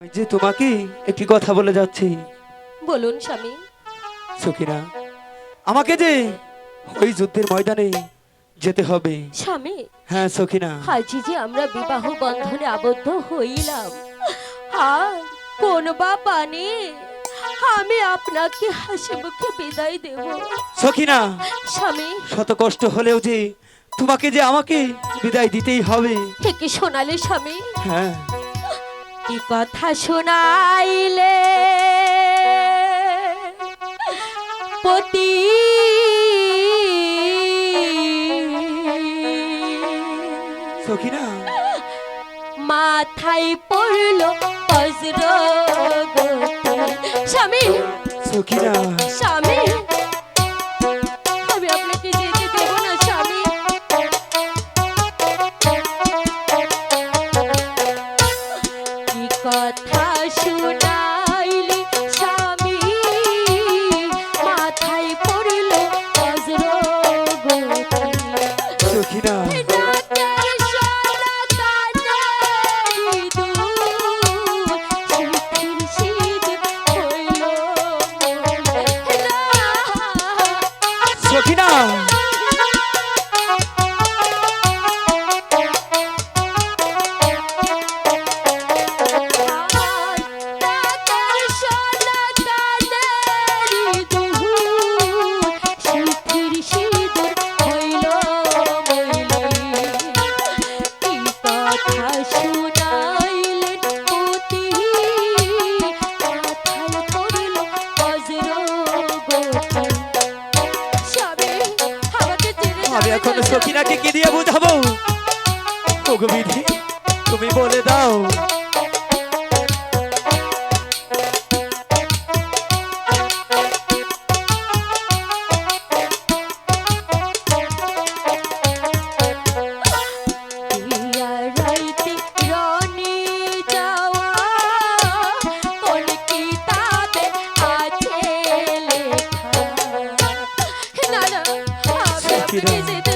যে তোমাকে একটি কথা বলে যাচ্ছি। বলুন স্বামী। সখিনা আমাকে যে ওই যুদ্ধের ময়দানে যেতে হবে। স্বামী। হ্যাঁ সখিনা আজ যে আমরা বিবাহ বন্ধনে আবদ্ধ হইলাম আর কোন বা পানে আমি আপনাকে হাসি মুখে বিদায় দেব। সখিনা স্বামী। শত কষ্ট হলেও যে তোমাকে যে আমাকে বিদায় দিতেই হবে। থেকে শোনালে স্বামী। হ্যাঁ। কি কথা শোনাইলে? পতি সখিনা। মাথায় পড়ল বজ্র স্বামী সখিনা। স্বামী এখন সখিনাকে কি দিয়ে বুঝাবো? বিধি তুমি বলে দাও। দিয়া রাইতে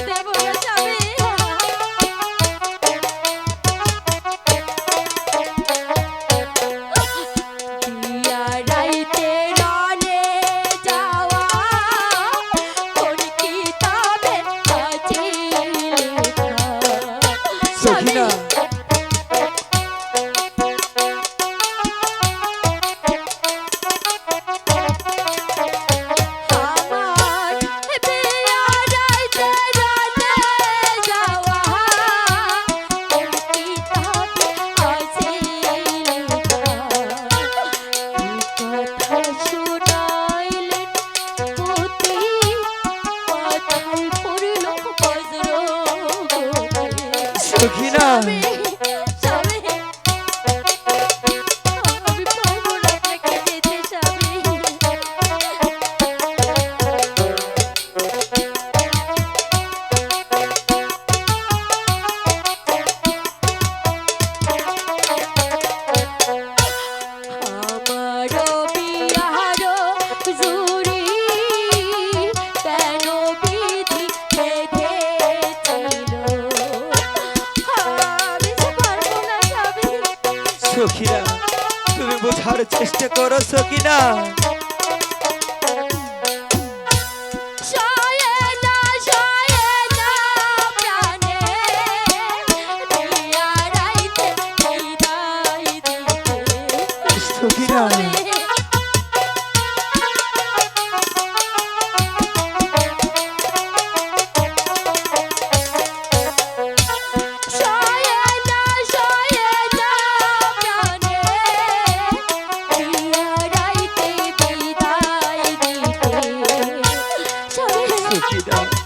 বোঝার চেষ্টা করো সখিনা down.